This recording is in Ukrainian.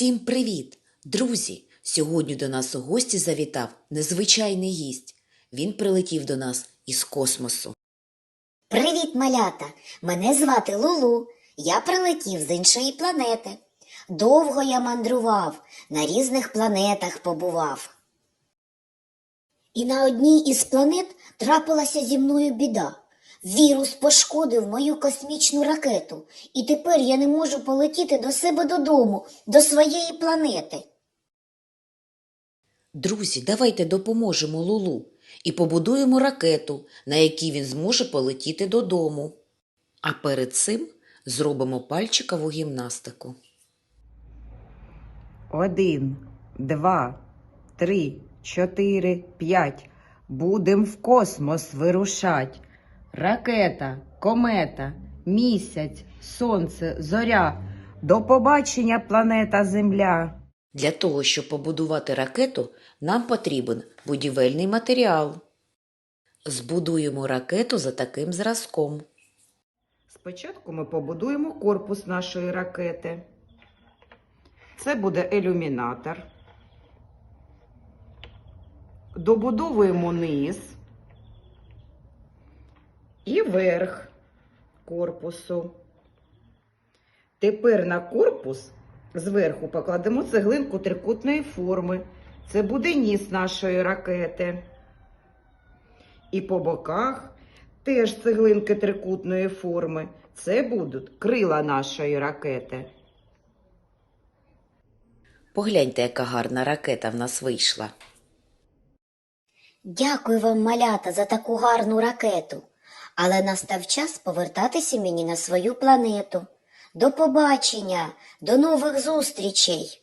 Всім привіт! Друзі! Сьогодні до нас у гості завітав незвичайний гість. Він прилетів до нас із космосу. Привіт, малята! Мене звати Лулу. Я прилетів з іншої планети. Довго я мандрував, на різних планетах побував. І на одній із планет трапилася зі мною біда. Вірус пошкодив мою космічну ракету, і тепер я не можу полетіти до себе додому, до своєї планети. Друзі, давайте допоможемо Лулу і побудуємо ракету, на якій він зможе полетіти додому. А перед цим зробимо пальчикову гімнастику. Один, два, три, чотири, п'ять. Будем в космос вирушать. Ракета, комета, місяць, сонце, зоря. До побачення, планета Земля. Для того, щоб побудувати ракету, нам потрібен будівельний матеріал. Збудуємо ракету за таким зразком. Спочатку ми побудуємо корпус нашої ракети. Це буде ілюмінатор. Добудовуємо низ і верх корпусу. Тепер на корпус зверху покладемо цеглинку трикутної форми. Це буде ніс нашої ракети. І по боках теж цеглинки трикутної форми. Це будуть крила нашої ракети. Погляньте, яка гарна ракета в нас вийшла. Дякую вам, малята, за таку гарну ракету. Але настав час повертатися мені на свою планету. До побачення, до нових зустрічей.